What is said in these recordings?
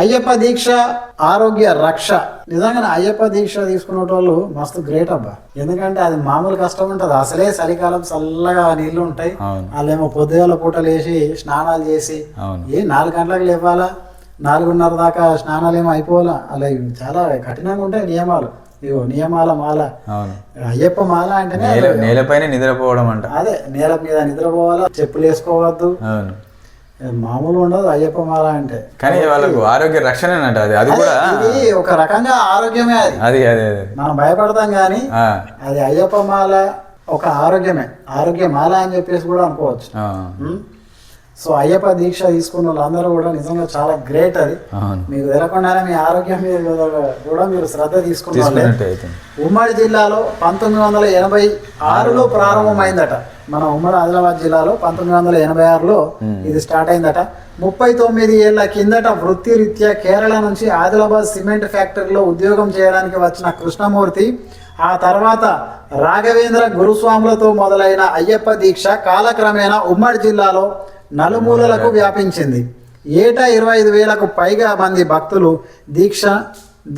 అయ్యప్ప దీక్ష ఆరోగ్య రక్ష. నిజంగా అయ్యప్ప దీక్ష తీసుకునే వాళ్ళు మస్తు గ్రేట్ అబ్బా. ఎందుకంటే అది మామూలు కష్టం ఉంటుంది. అసలే చలికాలం చల్లగా నీళ్ళు ఉంటాయి. వాళ్ళేమో పొద్దుగాల పూట లేచి స్నానాలు చేసి ఏ నాలుగు గంటలకు లేవాలా? నాలుగున్నర దాకా స్నానాలు ఏమో అయిపోవాలా? అలా చాలా కఠినంగా ఉంటాయి నియమాలు. ఇగో నియమాల మాల. అయ్యప్ప మాల నేల నేలపైన నిద్రపోవడం అంట. అదే నేల మీద నిద్రపోవాలా? చెప్పులు వేసుకోవద్దు. మామూలు ఉండదు అయ్యప్ప మాల అంటే. కానీ వాళ్ళకు ఆరోగ్య రక్షణ అంట అది అది కూడా ఇది ఒక రకంగా ఆరోగ్యమే అది. అది అదే మనం భయపడతాం కానీ అది అయ్యప్ప మాల ఒక ఆరోగ్యమే. ఆరోగ్య మాల అని చెప్పేసి కూడా అనుకోవచ్చు? సో అయ్యప్ప దీక్ష తీసుకున్న వాళ్ళందరూ కూడా నిజంగా చాలా గ్రేట్ అది. మీకు తెలకుండానే మీ ఆరోగ్యం మీద కూడా మీరు శ్రద్ధ తీసుకున్న వాళ్ళే. తీసుకున్నట్టు అయితే. ఉమ్మడి జిల్లాలో పంతొమ్మిది వందల ఎనభై ఆరులో ప్రారంభమైందట. మన ఉమ్మడి ఆదిలాబాద్ జిల్లాలో పంతొమ్మిది వందల ఎనభై ఆరులో ఇది స్టార్ట్ అయిందట. ముప్పై తొమ్మిది ఏళ్ళ కిందట వృత్తిరీత్యా కేరళ నుంచి ఆదిలాబాద్ సిమెంట్ ఫ్యాక్టరీలో ఉద్యోగం చేయడానికి వచ్చిన కృష్ణమూర్తి ఆ తర్వాత రాఘవేంద్ర గురుస్వాములతో మొదలైన అయ్యప్ప దీక్ష కాలక్రమేణా ఉమ్మడి జిల్లాలో నలుమూలలకు వ్యాపించింది. ఏటా ఇరవై ఐదు వేలకు పైగా మంది భక్తులు దీక్ష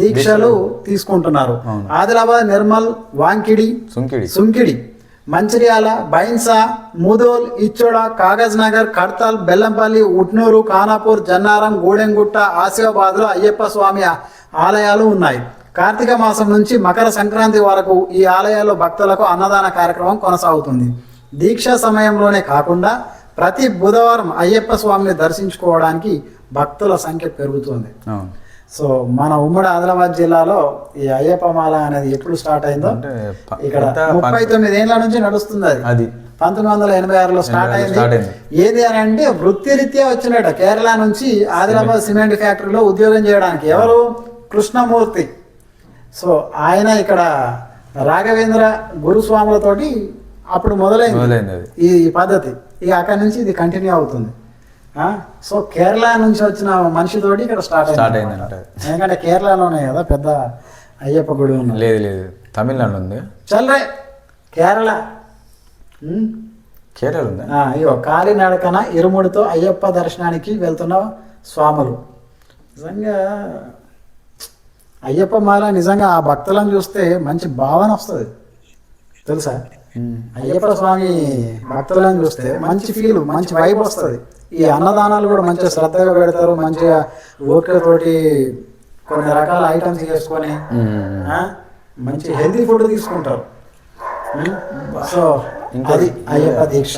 దీక్షలు తీసుకుంటున్నారు. ఆదిలాబాద్ నిర్మల్ వాంకిడి సుంకిడి. సుంకిడి మంచిర్యాల బైన్సా ముదోల్ ఇచ్చోడ కాగజ్ నగర్ కడ్తాల్ బెల్లంపల్లి ఉట్నూరు ఖానాపూర్ జన్నారం గూడెంగుట్ట ఆసిఫాబాద్లో అయ్యప్ప స్వామి ఆలయాలు ఉన్నాయి. కార్తీక మాసం నుంచి మకర సంక్రాంతి వరకు ఈ ఆలయాల్లో భక్తులకు అన్నదాన కార్యక్రమం కొనసాగుతుంది. దీక్ష సమయంలోనే కాకుండా ప్రతి బుధవారం అయ్యప్ప స్వామిని దర్శించుకోవడానికి భక్తుల సంఖ్య పెరుగుతుంది. సో మన ఉమ్మడి ఆదిలాబాద్ జిల్లాలో ఈ అయ్యప్ప మాల అనేది ఎప్పుడు స్టార్ట్ అయిందో ఇక్కడ ముప్పై తొమ్మిది ఏళ్ళ నుంచి నడుస్తుంది అది. అది. పంతొమ్మిది వందల ఎనభై ఆరులో స్టార్ట్ అయింది. ఏది అని అంటే వృత్తిరీత్యా వచ్చినట కేరళ నుంచి ఆదిలాబాద్ సిమెంట్. ఫ్యాక్టరీలో ఉద్యోగం చేయడానికి. ఎవరు? కృష్ణమూర్తి. సో ఆయన ఇక్కడ రాఘవేంద్ర గురుస్వాములతోటి అప్పుడు మొదలైంది. ఈ పద్ధతి. ఇక అక్కడి నుంచి ఇది కంటిన్యూ అవుతుంది? సో కేరళ నుంచి వచ్చిన మనిషితోటి ఇక్కడ స్టార్ట్ స్టార్ట్ అయింది ఎందుకంటే కేరళలోనే కదా పెద్ద అయ్యప్ప గుడి ఉన్నది. లేదు లేదు. తమిళనాడు ఉంది. చల్రే కేరళ. కేరళ ఉందా? ఆ, ఇగో కాలినడకన ఇరుముడితో అయ్యప్ప దర్శనానికి వెళ్తున్న స్వాములు. నిజంగా అయ్యప్ప మాల నిజంగా ఆ భక్తులను చూస్తే మంచి భావన వస్తుంది. తెలుసా? అయ్యప్ప స్వామి భక్తులను చూస్తే మంచి ఫీల్ మంచి వైబ్ వస్తుంది. ఈ అన్నదానాలు కూడా మంచిగా శ్రద్ధగా పెడతారు మంచిగా ఓపికతోటి కొన్ని రకాల ఐటమ్స్ చేసుకొని మంచి హెల్తీ ఫుడ్ తీసుకుంటారు. సో అది అయ్యప్ప దీక్ష.